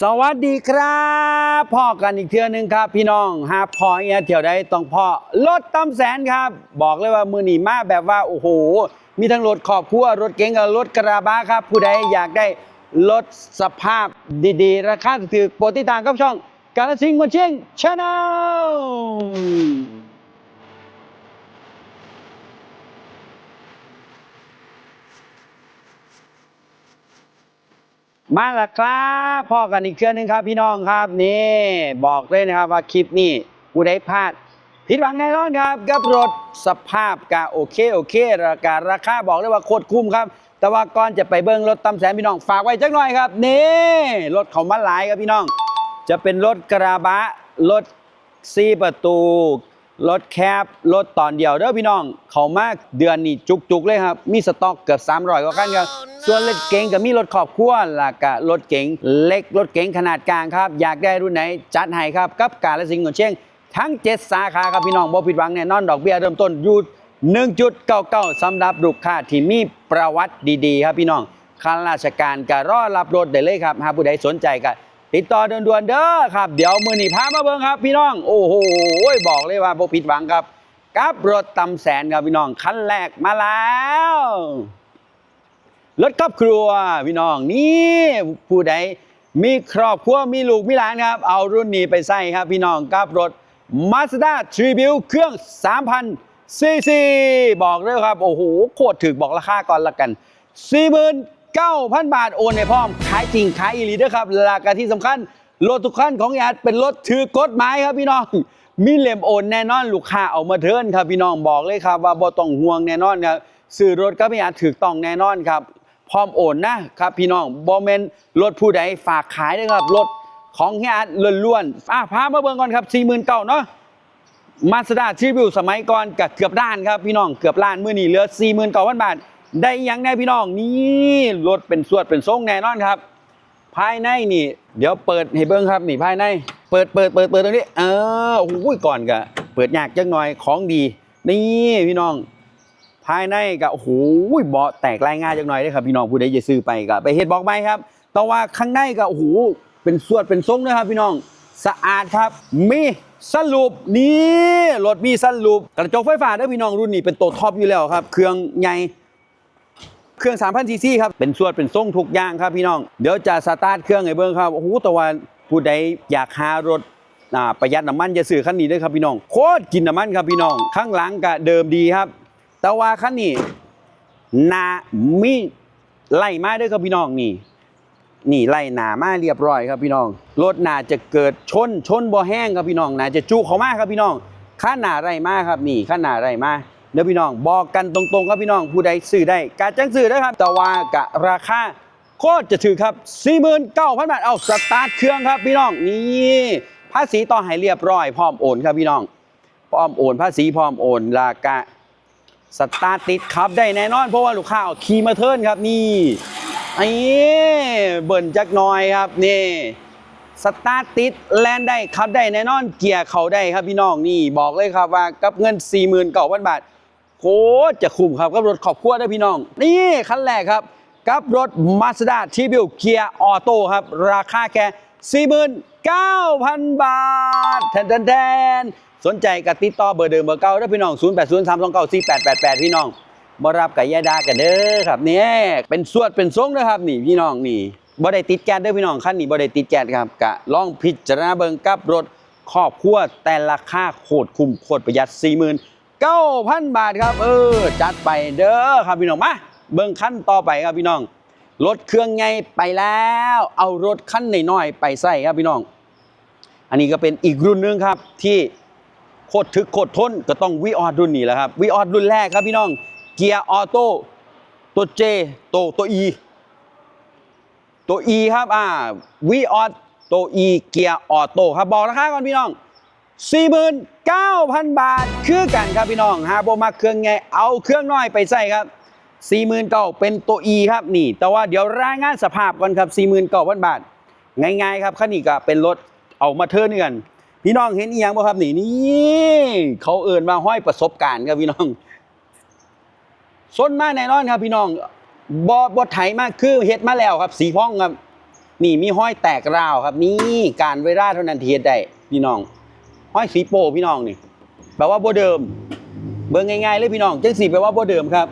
สวัสดีครับพ่อกันอีกเทื่อหนึงครับ พี่น้องหาพ่อเอียเที่ยวใดต้องพ่อรถตำแสนครับ บอกเลยว่ามือหนีมาแบบว่าโอ้โห มีทั้งรถขอบครัวรถเก๋งกับรถกระบะครับ ผู้ใดอยากได้รถสภาพดีๆ ราคาถือๆโปรดติดตามกับช่อง กาลสิงห์คนเชียงชาแนล มาแล้วครับพ่อกันอีกเชื่อหนึงครับ พี่น้องครับนี่บอกเลยนะครับว่าคลิปนี้ผู้ใดพลาดผิดหวังแน่นอนครับ กับรถสภาพกะโอเคโอเคราคาราคาบอกเลยว่าโคตรคุ้มครับ แต่ว่าก่อนจะไปเบิ้งรถตำแสนพี่น้องฝากไว้จักหน่อยครับนี่รถเขามาหลายครับพี่น้อง จะเป็นรถกระบะรถซีประตู รถแคบรถตอนเดียวเด้อพี่น้อง เขามากเดือนนี้จุกๆเลยครับ มีสต็อกเกือบ 300กว่าคันครับส่วนรถเก๋งก็มีรถครอบครัวและก็รถเก๋งเล็กรถเก๋งขนาดกลางครับ อยากได้รุ่นไหนจัดให้ครับ กับการละสิงห์ของเชียงทั้ง 7 สาขาครับพี่น้องบ่ผิดหวังแน่นอนดอกเบี้ยเริ่มต้นอยู่1.99สำหรับลูกค้าที่มีประวัติดีๆ ครับพี่น้องข้าราชการก็รอรับรถได้เลยครับหากผู้ใดสนใจก็ ติดต่อด่วนๆเด้อครับ เดี๋ยวมือหนีพามาเบิ่งครับ พี่น้อง โอ้โหบอกเลยว่าบ่ผิดหวังครับกับรถตำแสนครับพี่น้องคันแรกมาแล้วรถครอบครัวพี่น้องนี่ผู้ใดมีครอบครัวมีลูกมีหลานครับ เอารุ่นนี้ไปใส่ครับพี่น้องกับรถ Mazda Tribute เครื่อง 3,000ซีซีบอกเลยครับ โอ้โหโคตรถึกบอกราคาก่อนละกัน 9,000 บาทโอนในพร้อมขายจริงขายอีหลีเด้วยครับราคาที่สำคัญ รถทุกคันของยาดเป็นรถถือกฎหมายครับพี่น้อง มีเล่มโอนแน่นอนลูกค้าเอามาเทิร์นครับพี่น้องบอกเลยครับ ว่าบ่ต้องห่วงแน่นอนครับซื้อรถก็พี่อาถูกต้องแน่นอนครับ พร้อมโอนนะครับพี่น้องบ่แม่นรถผู้ใดฝากขายนะครับรถของเฮียอาร์ตล้วนๆอะพามาเบิ่งก่อนครับ49,000เก้าเนาะมาสด้าทริบิวสมัยก่อนกับเกือบล้านครับพี่น้องเกือบล้านเมื้อนี้เหลือ49,000 บาท ได้ยังแน่พี่น้องนี่รถเป็นสวดเป็นทรงแน่นอนครับ ภายในนี่ เดี๋ยวเปิดให้เบิ่งครับนี่ภายใน เปิดเปิดเปิดเปิดตรงนี้เออโอ้โหก่อนกะเปิดยากจังหน่อยของดี นี่พี่น้อง ภายในก็โอ้โหเบาะแตกลายง่ายจังหน่อยเด้ครับพี่น้องผู้ใดจะซื้อไปก็ไปเฮ็ดบอกไหมครับแต่ว่าข้างในก็โอ้โหเป็นสวดเป็นทรงนะครับพี่น้องสะอาดครับมีสรุปนี่รถมีสรุปกระจกไฟฟ้าเด้อพี่น้องรุ่นนี้เป็นตัวท็อปอยู่แล้วครับ เครื่องใหญ่ เครื่อง 3,000ซีซีครับ เป็นสวนเป็นทรงทุกอย่างครับพี่น้อง เดี๋ยวจะสตาร์ทเครื่องให้เบิ่งครับ โอ้โหต่ว่าผู้ใดอยากหารถประหยัดน้ำมันจะซื้อคันนี้ด้วยครับพี่น้อง โคตรกินน้ำมันครับพี่น้อง ข้างหลังก็เดิมดีครับ แต่ว่าคันนี้นามีไล่มาด้วยครับพี่น้องนี่ นี่ไล่หนามาเรียบร้อยครับพี่น้อง รถนาจะเกิดชนชนบ่แห้งครับพี่น้องนาจะจุเขามากครับพี่น้องค่าหนาไรมาครับนี่ค่าหนาไรมา เดี๋ยวพี่น้องบอกกันตรงๆครับพี่น้องผู้ใดซื้อได้การจังซื้อได้ครับ แต่ว่ากะราคาโคตรจะถือครับ 49,000 บาทเอาสตาร์ทเครื่องครับพี่น้องนี่ภาษีต่อให้เรียบร้อยพร้อมโอนครับพี่น้องพร้อมโอนภาษีพร้อมโอนราคาสตาร์ทติดขับได้แน่นอน เพราะว่าลูกค้าขี่มาเทิร์นครับนี่ไอ้เบิ่นจักน่อยครับนี่สตาร์ทติดแลนได้ขับได้แน่นอนเกียร์เขาได้ครับพี่น้องนี่บอกเลยครับว่ากับเงิน 49,000 บาท คตรจะคุ้มครับกับรถครอบครัวได้พี่น้อง นี่คันแรกครับ กับรถ Mazda t r i b u t e เกียร์ออโต้ครับ ราคาแค่49,000 บาทแทนแทนๆสนใจกับติดต่อเบอร์เดิมเบอร์เก่าได้พี่น้อง 0803294888 พี่น้องบ่รับกับยาดากันเด้อครับเนี่ยเป็นสวดเป็นทรงนะครับนี่พี่น้องนี่บ่ได้ติดแก๊สเด้อพี่น้องคันนี้บ่ได้ติดแก๊สครับกะลองพิจารณาเบิ่งกับรถครอบครัวแต่ราคาโคตรคุ้มโคตรประหยัด 9,000 บาทครับ เออ จัดไปเด้อครับพี่น้องมาเบิ่งคันต่อไปครับพี่น้อง รถเครื่องใหญ่ไปแล้ว เอารถคันน้อยๆไปใส่ครับพี่น้อง อันนี้ก็เป็นอีกรุ่นหนึงครับที่โคตรทึกโคตรทนก็ต้องวีออดรุ่นนี้แหละครับวีออดรุ่นแรกครับพี่น้อง เกียร์ออโต้ตัวเจตัวตัว E ตัว E ครับอ่าวีออดตัว E เกียร์ออโต้ครับบอกราคาก่อนพี่น้อง 49,000 บาท คือกันครับพี่น้องหาโบมาเครื่องไงเอาเครื่องน้อยไปใส่ครับ49,000เก้าเป็นตัว E ครับนี่ แต่ว่าเดี๋ยวรายงานสภาพก่อนครับ 49,000 บาท ง่ายๆครับคันนี้ก็เป็นรถเอามาเทิร์นกัน พี่น้องเห็นอีหยังบ่ครับนี่นี่เขาเอินมาห้อยประสบการณ์ครับพี่น้องส้นมาแน่นอนครับพี่น้องบอบไถมากคือเฮ็ดมาแล้วครับ สีพ่องครับ นี่มีห้อยแตกราวครับ นี่การเวลาเท่านั้นที่เฮ็ดได้พี่น้อง ห้อยสีโปพี่น้องนี่แปลว่าบ่เดิม เบิ่งง่ายๆเลยพี่น้องจังสีแปลว่าบ่เดิมครับ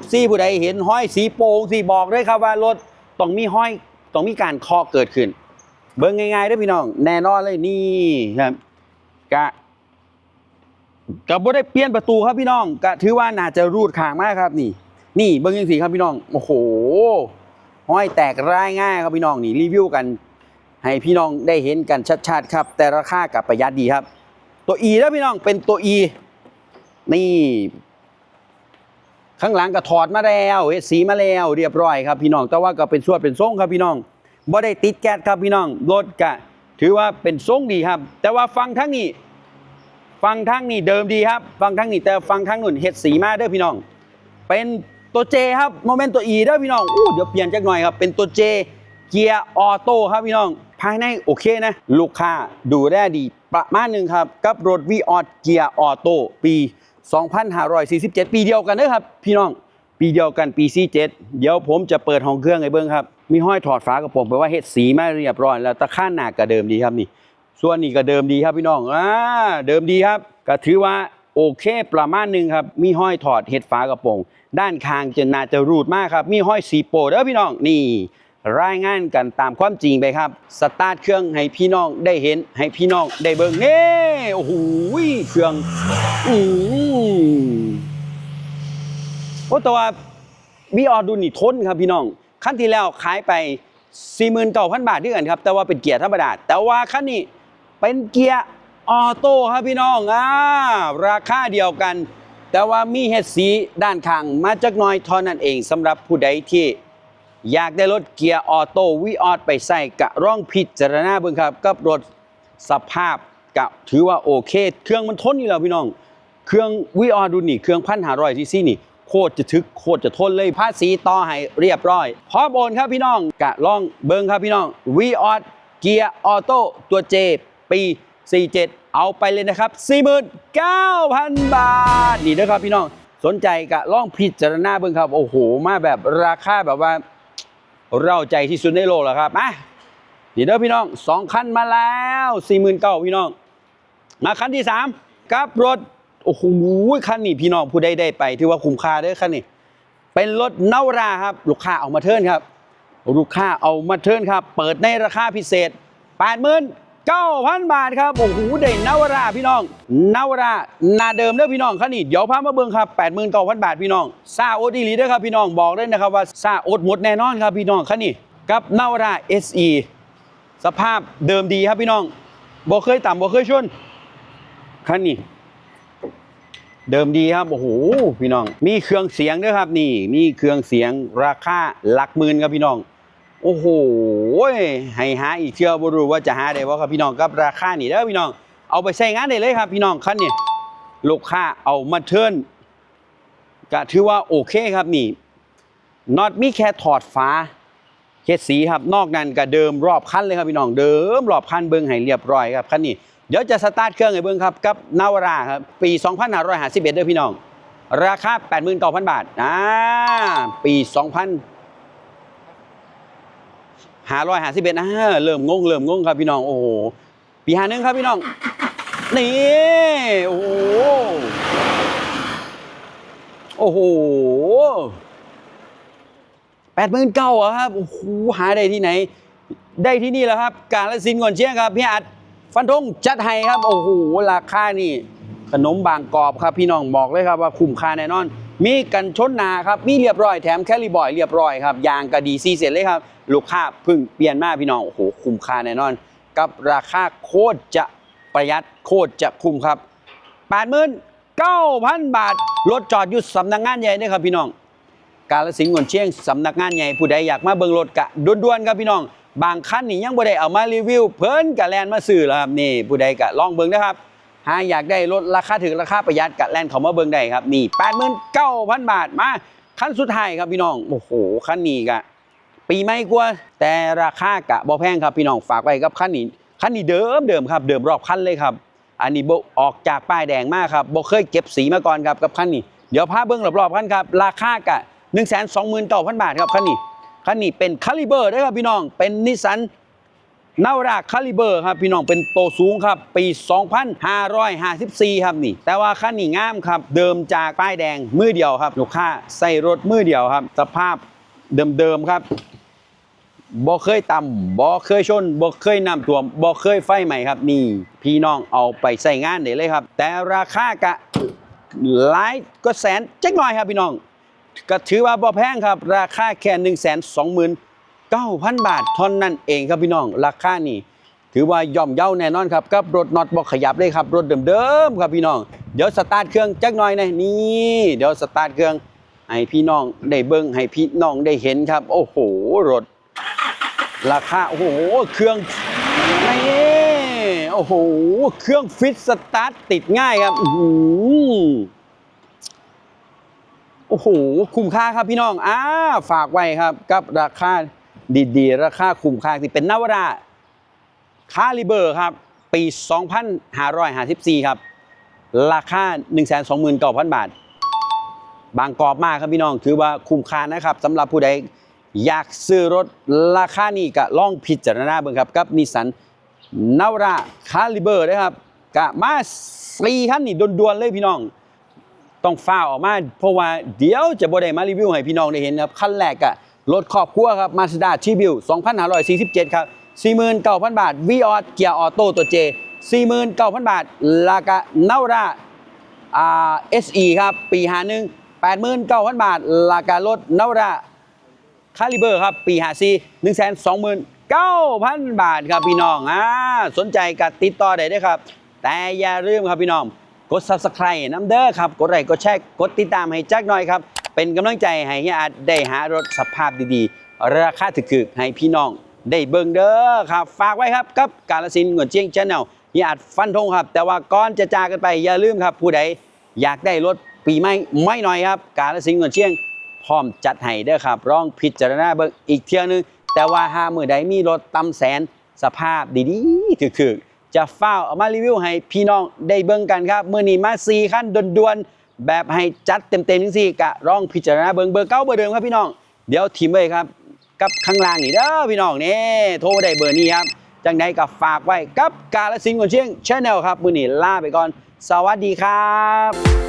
FC ผู้ใดเห็นห้อยสีโปงสีบอกเลยครับว่ารถต้องมีห้อยต้องมีการคอเกิดขึ้น เบิ่งง่ายๆเด้อพี่น้อง แน่นอนเลยนี่ครับกะก็บ่ได้เปลี่ยนประตูครับพี่น้องก็ถือว่าน่าจะรูดขางมากครับนี่ นี่เบิ่งจังสีครับพี่น้องโอ้โหห้อยแตกรายง่ายครับพี่น้องนี่รีวิวกัน ให้พี่น้องได้เห็นกันชัดๆครับ แต่ราคากับประหยัดดีครับ ตัว E แล้วพี่น้องเป็นตัว E นี่ ข้างหลังก็ถอดมาแล้วเฮดสีมาแล้วเรียบร้อยครับพี่น้องแต่ว่าก็เป็นส่วนเป็นทรงครับพี่น้องบ่ได้ติดแก๊สครับพี่น้องรถก็ถือว่าเป็นทรงดีครับ แต่ว่าฟังทั้งนี้ ฟังทั้งนี้เดิมดีครับ ฟังทั้งนี้แต่ฟังทั้งนุ่นเฮ็ดสีมาเด้อพี่น้อง เป็นตัว J ครับโมเมนต์ตัว E เด้อพี่น้องอู้เดี๋ยวเปลี่ยนจักหน่อยครับ เป็นตัว J เกียร์ออโต้ครับพี่น้อง ภายในโอเคนะ ลูกค้าดูได้ดีประมาณหนึ่งครับ กับรถ v ีออเกียร์ออโต้ปี 2547 ปีเดียวกันเด้อครับ พี่น้องปีเดียวกันปี 47 เดี๋ยวผมจะเปิดห้องเครื่องให้เบิ่งครับ มีห้อยถอดฝากระโปรงแปว่าเฮ็ดสีมาเรียบร้อยแล้วตะข้านหน้าก็เดิมดีครับนี่ ส่วนนี้ก็เดิมดีครับพี่น้องอ่าเดิมดีครับ ก็ถือว่าโอเคประมาณหนึ่งครับ มีห้อยถอดเห็ดฝากระโปรงด้านข้างจะน่าจะรูดมากครับ มีห้อยสีโปเด้อพี่น้องนี่ รายงานกันตามความจริงไปครับ สตาร์ทเครื่องให้พี่น้องได้เห็นให้พี่น้องได้เบิ่งเน่โอ้โหเครื่องอืมโอ้แต่ว่าวีออดูนี่ทนครับพี่น้องขั้นที่แล้วขายไป 49,000 บาทด้วยกันครับ แต่ว่าเป็นเกียร์ธรรมดาแต่ว่าคันนี้เป็นเกียร์ออโต้ครับพี่น้องอ่าราคาเดียวกัน แต่ว่ามีเฮดสีด้านข้างมาจักน้อยเท่านั้นเองสำหรับผู้ใดที่ อยากได้รถเกียร์ออโต้วีออไปใส่กะร่องพิดจารณาเบิ่งครับกับรถสภาพกะถือว่าโอเค เครื่องมันทนอยู่แล้วพี่น้อง เครื่องวีออดูนี่เครื่องพันหารอยซีซีนี่โคตรจะทึกโคตรจะทนเลยภาษีต่อให้เรียบร้อยพร้อมโอนครับพี่น้องกะลองเบิงครับพี่น้องวีออดเกียร์ออโต้ตัวเจปี 47 เอาไปเลยนะครับ 49,000 บาท นี่นะครับพี่น้องสนใจกะลองพิจารณาเบิงครับ โอ้โห มาแบบราคาแบบว่า เราใจที่สุดในโลกแล้วครับมาดีเด้อพี่น้องสองคันมาแล้วสี่หมื่นเก้าพี่น้อง มาคันที่สามกับรถโอ้โหคันนี้พี่น้องผู้ใดได้ไปถือว่าคุ้มค่าเด้อคันนี้ เป็นรถนาวราครับ ลูกค้าเอามาเทิร์นครับ ลูกค้าเอามาเทิร์นครับ เปิดในราคาพิเศษแปดหมื่น 9,000 บาทครับ โอ้โหได้นาวราพี่น้องนาวรานาเดิมเด้อพี่น้องคันนี้เดี๋ยวพามาเบิ่งครับ89,000 บาทพี่น้องซาโอดีลีเด้อครับพี่น้องบอกเลยนะครับว่าซาโอดหมดแน่นอนครับพี่น้องคันนี้กับนาวรา SE สภาพเดิมดีครับพี่น้องบ่เคยต่ำบ่เคยชนคันนี้เดิมดีครับ โอ้โห พี่น้อง มีเครื่องเสียงด้วยครับนี่ มีเครื่องเสียงราคาหลักหมื่นครับพี่น้อง โอ้โหให้หาอีกเชื่อบ่รู้ว่าจะหาได้บ่ครับพี่น้องกับราคานี่เด้อพี่น้อง เอาไปใช้งานได้เลยครับ พี่น้องคันนี้ลูกค้าเอามาเทิร์นก็ถือว่าโอเคครับนี่น็อตมีแค่ถอดฝาเฮ็ดสีครับ นอกนั้นก็เดิมรอบคันเลยครับพี่น้องเดิมรอบคันเบิ่งให้เรียบร้อยครับคันนี้เดี๋ยวจะสตาร์ทเครื่องให้เบิ่งครับกับนาวราครับปี 2551เด้อพี่น้อง ราคา 89,000 บาทอ่าปี 2000 551อ่าเริ่มงงเริ่มงงครับพี่น้องโอ้โหปีหาหนึ่งครับพี่น้องนี่โอ้โหโอ้โหแปดหมื่นเก้าอะครับโอ้โหหาได้ที่ไหน ได้ที่นี่แหละครับ การละสินก่อนเชียงครับพี่อัดฟันธงจัดให้ครับ โอ้โหราคานี่ ขนมบางกรอบครับพี่น้องบอกเลยครับว่าคุ้มค่าแน่นอน มีกันชนหนาครับมีเรียบร้อยแถมแคลิบอยเรียบร้อยครับยางกระดีซีเสร็จเลยครับ ลูกค้าเพึ่งเปลี่ยนมาพี่น้องโอ้โหคุ้มค่าแน่นอน กับราคาโคตรจะประหยัดโคตรจะคุ้มครับ89,000บาทรถจอดอยู่สำนักงานใหญ่เด้อครับพี่น้อง กาลสินธุ์งวนเชียงสำนักงานใหญ่ผู้ใดอยากมาเบิ่งรถกะด่วนๆครับพี่น้อง บางคันนี่ยังบ่ได้เอามารีวิว เพิ่นกะแลนมาซื้อแล้วครับนี่ผู้ใดกะลองเบิ่งนะครับ หาอยากได้รถราคาถึงราคาประหยัดกะแลนเขามาเบิ่งได้ครับนี่89,000บาทมาคันสุดท้ายครับพี่น้องโอ้โหคันนี้กะปีไม่กว่าแต่ราคากะบ่แพงครับพี่น้องฝากไว้กับคันนี้คันนี้เดิมเดิมครับ เดิมรอบคันเลยครับ อันนี้บออกจากป้ายแดงมากครับบ่เคยเก็บสีมาก่อนครับกับคันนี้เดี๋ยวพาเบิ้งรอบๆคันครับราคากะ1 2 9 0 0 0บาทครับคันนี้คันนี้เป็นคาลิเบอร์ด้วยครับพี่น้องเป็นนิสสัน นาวราคาลิเบอร์ครับพี่น้องเป็นโตสูงครับ ปี 2554 ครับนี่ แต่ว่าคันนี้งามครับ เดิมจากป้ายแดงมือเดียวครับลูกค้าใส่รถมือเดียวครับ สภาพเดิมๆครับบ่เคยต่ำบ่เคยชนบ่เคยน้ำท่วมบ่เคยไฟใหม่ครับนี่ พี่น้องเอาไปใส่งานได้เลยครับ แต่ราคากะหลายก็แสนจักหน่อยครับพี่น้อง ก็ถือว่าบ่แพงครับ ราคาแค่1 2 0 0 0 9,000 บาทเท่านั้นเองครับพี่น้องราคานี่ถือว่าย่อมเยาแน่นอนครับกับรถน็อตบ่ขยับเลยครับรถเดิมๆครับพี่น้องเดี๋ยวสตาร์ทเครื่องจักหน่อยนะนี่เดี๋ยวสตาร์ทเครื่องให้พี่น้องได้เบิ่งให้พี่น้องได้เห็นครับ โอ้โหรถ ราคาโอ้โหเครื่องนี่โอ้โหเครื่องฟิตสตาร์ทติดง่ายครับอืโอ้โห คุ้มค่าครับพี่น้องอ่าฝากไว้ครับ กับราคา ดีๆ ราคาคุ้มค่าที่เป็นนาวราคาลิเบอร์ครับ ปี 2554 ครับ ราคา 129,000 บาท บางกรอบมากครับพี่น้อง ถือว่าคุ้มค่านะครับสำหรับผู้ใดอยากซื้อรถราคานี้ก็ลองพิจารณาเบิ่งครับ กับนิสสันนาวราคาลิเบอร์นะครับกะมาสี่คันนี่ด่วนๆเลยพี่น้อง ต้องฟ้าออกมา เพราะว่าเดี๋ยวจะบ่ได้มารีวิวให้พี่น้องได้เห็นครับคันแรกอะ รถครอบครัวครับ Mazda t r i b u 2547 ครับ 49,000 บาท v ีออเกียร์ออโต้ตัว J 49,000 บาท ลากะนาวราอ่า SE ครับ ปี51 89,000 บาท ลาการถนาวราคาลิเบอร์ครับ ปี54 129,000บาทครับพี่น้องอ่าสนใจก็ติดต่อได้เด้อครับ แต่อย่าลืมครับพี่น้อง กด subscribe น้ำเด้อครับ กดไลค์กดแชร์กดติดตามให้แจักหน่อยครับ เป็นกำลังใจให้เฮียอาจได้หารถสภาพดีๆ ราคาถึกๆให้พี่น้อง ได้เบิ่งเด้อครับ ฝากไว้ครับกับกาลสินเงินเจียงชาแนลเฮียอาจฟันธงครับ แต่ว่าก่อนจะจากกันไปอย่าลืมครับ ผู้ใดอยากได้รถปีใหม่ไม่น้อยครับ กาลสินเงินเชียงพร้อมจัดให้เด้อครับลองพิจารณาเบิ่งอีกเที่ยวหนึงแต่ว่าหามือใดมีรถต่ำแสนสภาพดีๆถึกๆจะฟ้าเอามารีวิวให้พี่น้องได้เบิ่งกันครับ มื้อนี้มา4คันด่วนๆ แบบให้จัดเต็มๆจังซี่กะร้องพิจารณาเบิงเบอร์เก้าเบอร์เดิมครับพี่น้อง เดี๋ยวทีมไว้ครับ กับข้างล่างนี่เด้อพี่น้องนี่โทรได้เบอร์นี้ครับจังใดก็ฝากไว้กับกาลสินธุ์กวนเชียงชาแนลครับมือนี้ลาไปก่อน สวัสดีครับ